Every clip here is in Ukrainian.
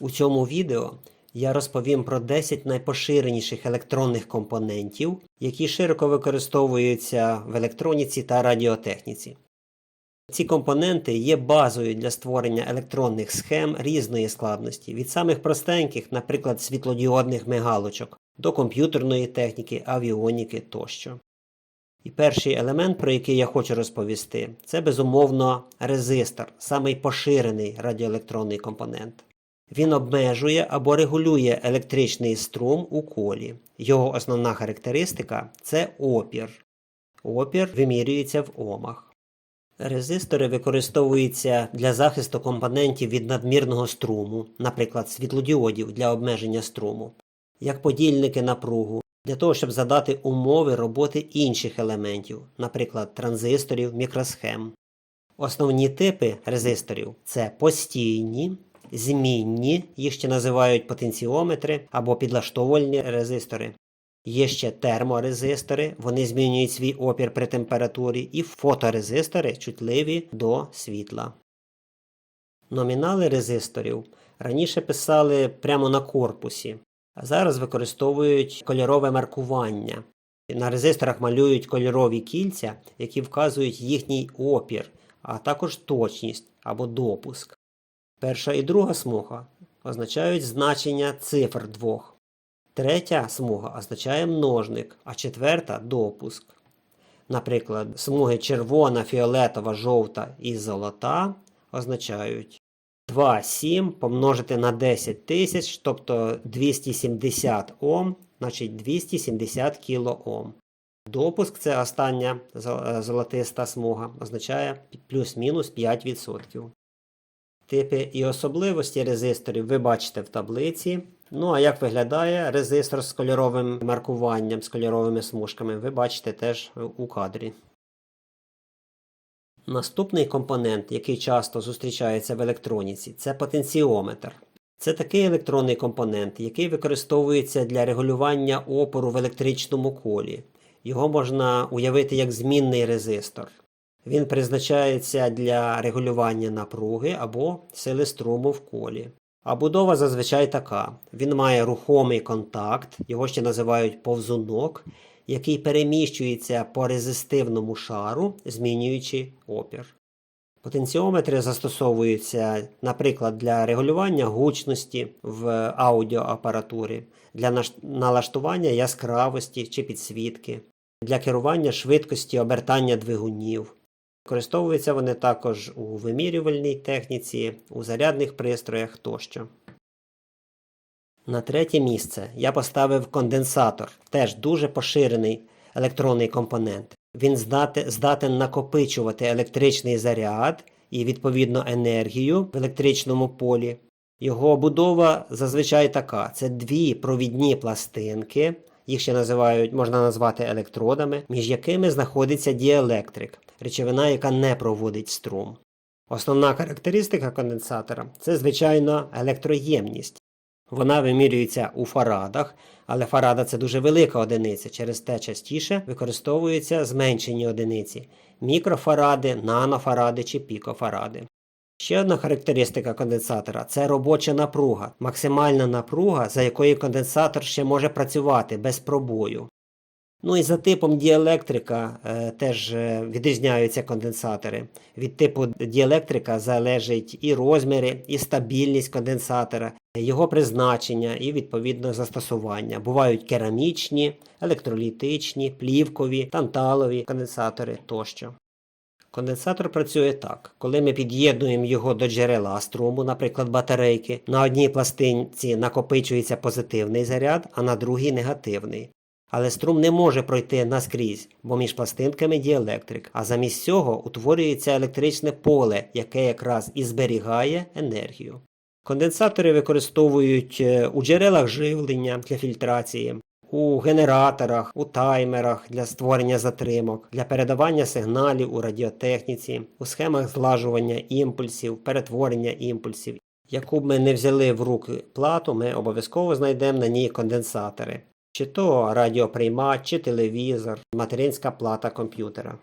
У цьому відео я розповім про 10 найпоширеніших електронних компонентів, які широко використовуються в електроніці та радіотехніці. Ці компоненти є базою для створення електронних схем різної складності, від самих простеньких, наприклад, світлодіодних мигалочок, до комп'ютерної техніки, авіоніки тощо. І перший елемент, про який я хочу розповісти, це безумовно резистор, самий поширений радіоелектронний компонент. Він обмежує або регулює електричний струм у колі. Його основна характеристика це опір. Опір вимірюється в омах. Резистори використовуються для захисту компонентів від надмірного струму, наприклад, світлодіодів для обмеження струму, як подільники напругу, для того, щоб задати умови роботи інших елементів, наприклад, транзисторів, мікросхем. Основні типи резисторів це постійні, змінні, їх ще називають потенціометри або підлаштовувальні резистори. Є ще терморезистори, вони змінюють свій опір при температурі, і фоторезистори чутливі до світла. Номінали резисторів раніше писали прямо на корпусі, а зараз використовують кольорове маркування. На резисторах малюють кольорові кільця, які вказують їхній опір, а також точність або допуск. Перша і друга смуга означають значення цифр двох. Третя смуга означає множник, а четверта допуск. Наприклад, смуги червона, фіолетова, жовта і золота означають 2, 7 помножити на 10 тисяч, тобто 270 Ом, значить 270 кОм. Допуск це остання золотиста смуга, означає плюс-мінус 5%. Типи і особливості резисторів ви бачите в таблиці. Ну а як виглядає резистор з кольоровим маркуванням, з кольоровими смужками, ви бачите теж у кадрі. Наступний компонент, який часто зустрічається в електроніці, це потенціометр. Це такий електронний компонент, який використовується для регулювання опору в електричному колі. Його можна уявити як змінний резистор. Він призначається для регулювання напруги або сили струму в колі. А будова зазвичай така: він має рухомий контакт, його ще називають повзунок, який переміщується по резистивному шару, змінюючи опір. Потенціометри застосовуються, наприклад, для регулювання гучності в аудіоапаратурі, для налаштування яскравості чи підсвітки, для керування швидкості обертання двигунів. Використовуються вони також у вимірювальній техніці, у зарядних пристроях тощо. На третє місце я поставив конденсатор, теж дуже поширений електронний компонент. Він здатен накопичувати електричний заряд і, відповідно, енергію в електричному полі. Його будова зазвичай така: це дві провідні пластинки, їх ще називають, можна назвати електродами, між якими знаходиться діелектрик, речовина, яка не проводить струм. Основна характеристика конденсатора це, звичайно, електроємність. Вона вимірюється у фарадах, але фарада це дуже велика одиниця, через те частіше використовуються зменшені одиниці мікрофаради, нанофаради чи пікофаради. Ще одна характеристика конденсатора це робоча напруга, максимальна напруга, за якою конденсатор ще може працювати без пробою. Ну і за типом діелектрика е, теж е, відрізняються конденсатори. Від типу діелектрика залежить і розміри, і стабільність конденсатора, його призначення і відповідно застосування. Бувають керамічні, електролітичні, плівкові, танталові конденсатори тощо. Конденсатор працює так. Коли ми під'єднуємо його до джерела струму, наприклад, батарейки, на одній пластинці накопичується позитивний заряд, а на другій негативний. Але струм не може пройти наскрізь, бо між пластинками діелектрик, а замість цього утворюється електричне поле, яке якраз і зберігає енергію. Конденсатори використовують е, у джерелах живлення для фільтрації, у генераторах, у таймерах для створення затримок, для передавання сигналів у радіотехніці, у схемах злажування імпульсів, перетворення імпульсів. Яку б ми не взяли в руки плату, ми обов'язково знайдемо на ній конденсатори. Чи то радіоприймач, чи телевізор, материнська плата комп'ютера.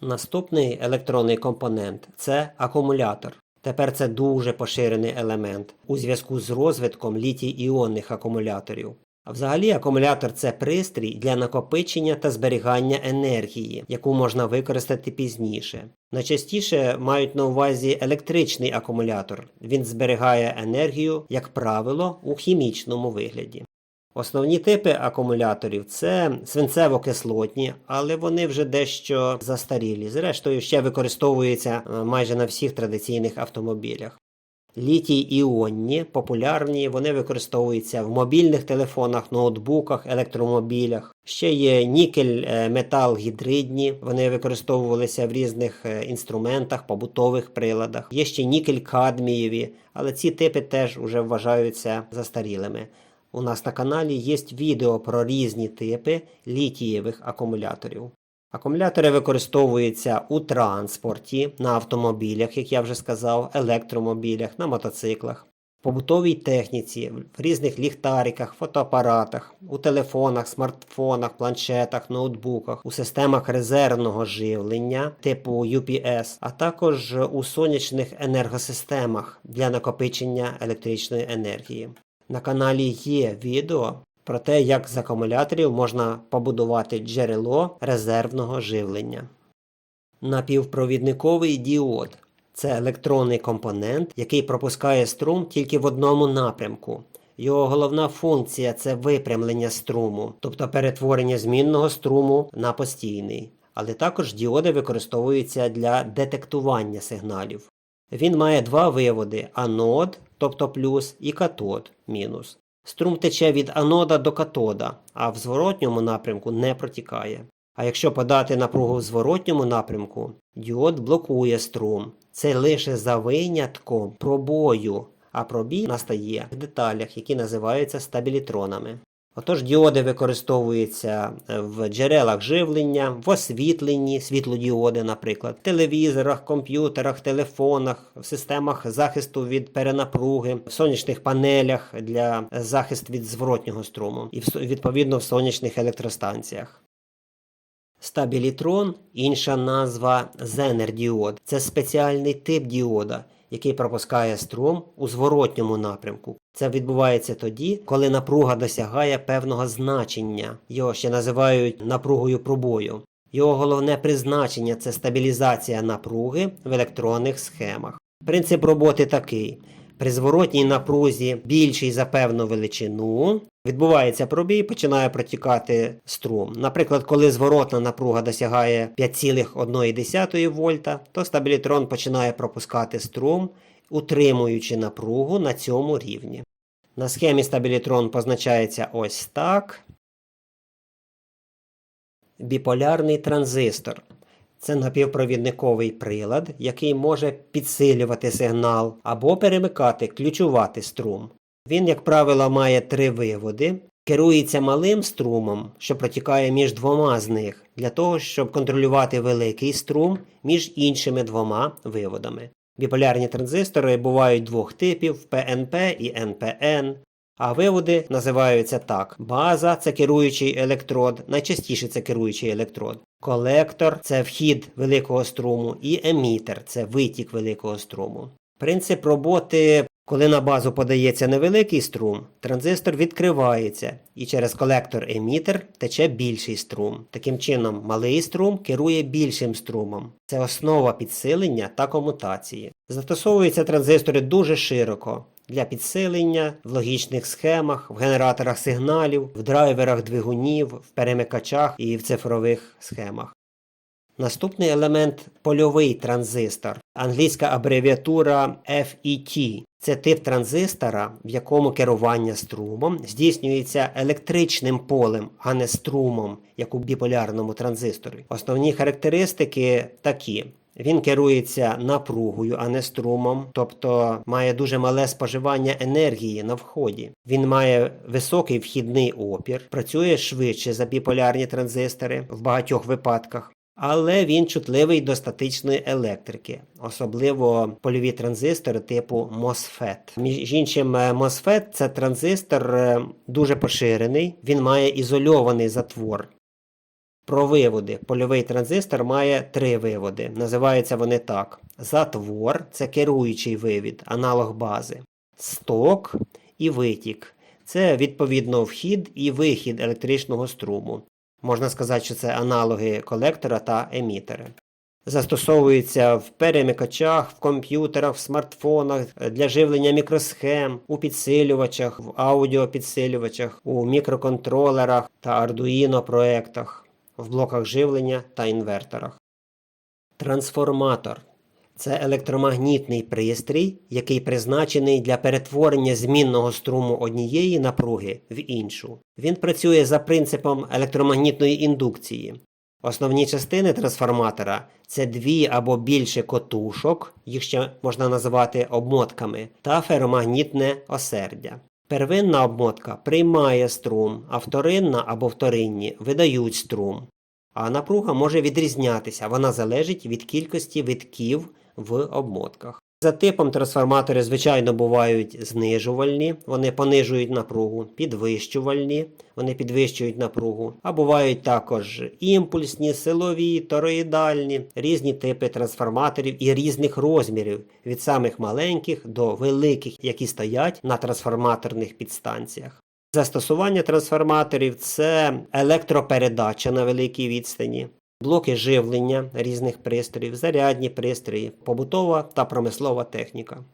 Наступний електронний компонент це акумулятор. Тепер це дуже поширений елемент у зв'язку з розвитком літій-іонних акумуляторів. Взагалі акумулятор це пристрій для накопичення та зберігання енергії, яку можна використати пізніше. Найчастіше мають на увазі електричний акумулятор. Він зберігає енергію, як правило, у хімічному вигляді. Основні типи акумуляторів це свинцево-кислотні, але вони вже дещо застарілі. Зрештою, ще використовуються е, майже на всіх традиційних автомобілях. Літій іонні популярні, вони використовуються в мобільних телефонах, ноутбуках, електромобілях. Ще є нікель е, метал гідридні, вони використовувалися в різних е, інструментах, побутових приладах. Є ще нікель кадмієві, але ці типи теж вже вважаються застарілими. У нас на каналі є відео про різні типи літієвих акумуляторів. Акумулятори використовуються у транспорті, на автомобілях, як я вже сказав, електромобілях, на мотоциклах, в побутовій техніці, в різних ліхтариках, фотоапаратах, у телефонах, смартфонах, планшетах, ноутбуках, у системах резервного живлення типу UPS, а також у сонячних енергосистемах для накопичення електричної енергії. На каналі є відео про те, як з акумуляторів можна побудувати джерело резервного живлення. Напівпровідниковий діод це електронний компонент, який пропускає струм тільки в одному напрямку. Його головна функція це випрямлення струму, тобто перетворення змінного струму на постійний. Але також діоди використовуються для детектування сигналів. Він має два виводи анод, тобто плюс, і катод мінус. Струм тече від анода до катода, а в зворотньому напрямку не протікає. А якщо подати напругу в зворотньому напрямку, діод блокує струм. Це лише за винятком пробою, а пробій настає в деталях, які називаються стабілітронами. Отож, діоди використовуються е, в джерелах живлення, в освітленні, світлодіоди, наприклад, в телевізорах, комп'ютерах, телефонах, в системах захисту від перенапруги, в сонячних панелях для захисту від зворотнього струму і відповідно в сонячних електростанціях. Стабілітрон інша назва зенер-діод. Це спеціальний тип діода, який пропускає струм у зворотньому напрямку. Це відбувається тоді, коли напруга досягає певного значення. Його ще називають напругою пробою. Його головне призначення це стабілізація напруги в електронних схемах. Принцип роботи такий: при зворотній напрузі більшій за певну величину відбувається пробій, починає протікати струм. Наприклад, коли зворотна напруга досягає 5,1 вольта, то стабілітрон починає пропускати струм, утримуючи напругу на цьому рівні. На схемі стабілітрон позначається ось так. Біполярний транзистор. Це напівпровідниковий прилад, який може підсилювати сигнал або перемикати, ключувати струм. Він, як правило, має три виводи, керується малим струмом, що протікає між двома з них, для того, щоб контролювати великий струм між іншими двома виводами. Біполярні транзистори бувають двох типів ПНП і НПН. А виводи називаються так: база це керуючий електрод, найчастіше це керуючий електрод. Колектор це вхід великого струму, і емітер це витік великого струму. Принцип роботи, коли на базу подається невеликий струм, транзистор відкривається, і через колектор-емітер тече більший струм. Таким чином, малий струм керує більшим струмом. Це основа підсилення та комутації. Застосовуються транзистори дуже широко для підсилення в логічних схемах, в генераторах сигналів, в драйверах двигунів, в перемикачах і в цифрових схемах. Наступний елемент польовий транзистор, англійська абревіатура FET. Це тип транзистора, в якому керування струмом здійснюється електричним полем, а не струмом, як у біполярному транзисторі. Основні характеристики такі. Він керується напругою, а не струмом, тобто має дуже мале споживання енергії на вході. Він має високий вхідний опір, працює швидше за біполярні транзистори в багатьох випадках. Але він чутливий до статичної електрики, особливо польові транзистори типу MOSFET. Між іншим, е, MOSFET – це транзистор е, дуже поширений, він має ізольований затвор. про виводи. Польовий транзистор має три виводи. Називаються вони так: затвор це керуючий вивід, аналог бази, сток і витік. Це відповідно вхід і вихід електричного струму. Можна сказати, що це аналоги колектора та емітери. Застосовується в перемикачах, в комп'ютерах, в смартфонах для живлення мікросхем, у підсилювачах, в аудіопідсилювачах, у мікроконтролерах та Arduino проектах, в блоках живлення та інверторах. Трансформатор це електромагнітний пристрій, який призначений для перетворення змінного струму однієї напруги в іншу. Він працює за принципом електромагнітної індукції. Основні частини трансформатора це дві або більше котушок, їх ще можна називати обмотками, та феромагнітне осердя. Первинна обмотка приймає струм, а вторинна або вторинні видають струм. А напруга може відрізнятися, вона залежить від кількості витків в обмотках. За типом трансформатори, звичайно, бувають знижувальні, вони понижують напругу, підвищувальні, вони підвищують напругу, а бувають також імпульсні, силові, тороїдальні, різні типи трансформаторів і різних розмірів, від самих маленьких до великих, які стоять на трансформаторних підстанціях. Застосування трансформаторів це електропередача на великій відстані, блоки живлення різних пристроїв, зарядні пристрої, побутова та промислова техніка.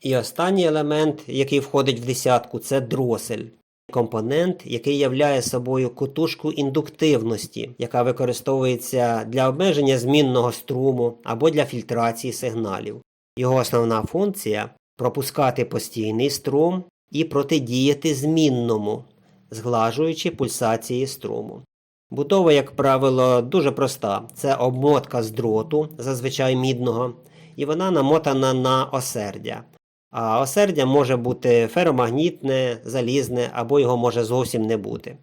І останній елемент, який входить в десятку, це дросель. Компонент, який являє собою кутушку індуктивності, яка використовується для обмеження змінного струму або для фільтрації сигналів. Його основна функція пропускати постійний струм і протидіяти змінному, зглажуючи пульсації струму. Будова, як правило, дуже проста. Це обмотка з дроту, зазвичай мідного, і вона намотана на осердя. А осердя може бути феромагнітне, залізне або його може зовсім не бути.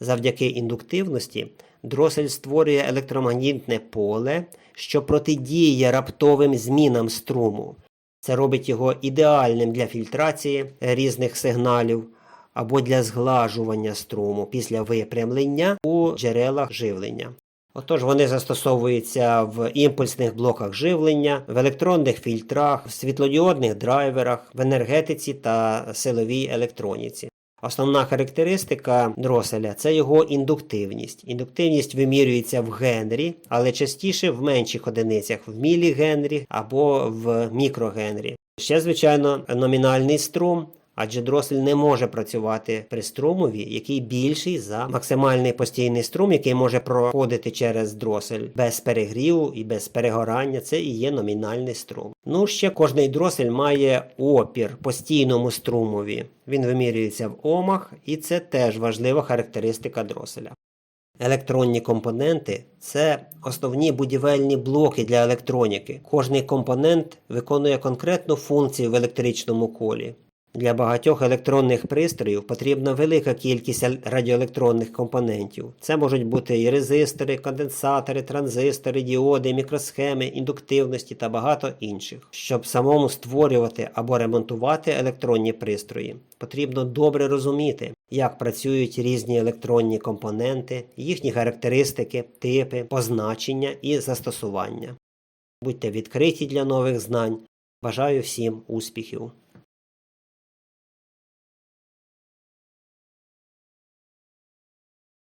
Завдяки індуктивності дросель створює електромагнітне поле, що протидіє раптовим змінам струму. Це робить його ідеальним для фільтрації різних сигналів або для зглажування струму після випрямлення у джерелах живлення. Отож, вони застосовуються в імпульсних блоках живлення, в електронних фільтрах, в світлодіодних драйверах, в енергетиці та силовій електроніці. Основна характеристика дроселя це його індуктивність. Індуктивність вимірюється в генрі, але частіше в менших одиницях в мілігенрі або в мікрогенрі. Ще, звичайно, номінальний струм. Адже дросель не може працювати при струмові, який більший за максимальний постійний струм, який може проходити через дросель без перегріву і без перегорання. Це і є номінальний струм. Ну ще кожний дросель має опір постійному струмові. Він вимірюється в омах, і це теж важлива характеристика дроселя. Електронні компоненти це основні будівельні блоки для електроніки. Кожний компонент виконує конкретну функцію в електричному колі. Для багатьох електронних пристроїв потрібна велика кількість радіоелектронних компонентів. Це можуть бути і резистори, конденсатори, транзистори, діоди, мікросхеми, індуктивності та багато інших. Щоб самому створювати або ремонтувати електронні пристрої, потрібно добре розуміти, як працюють різні електронні компоненти, їхні характеристики, типи, позначення і застосування. Будьте відкриті для нових знань. Бажаю всім успіхів!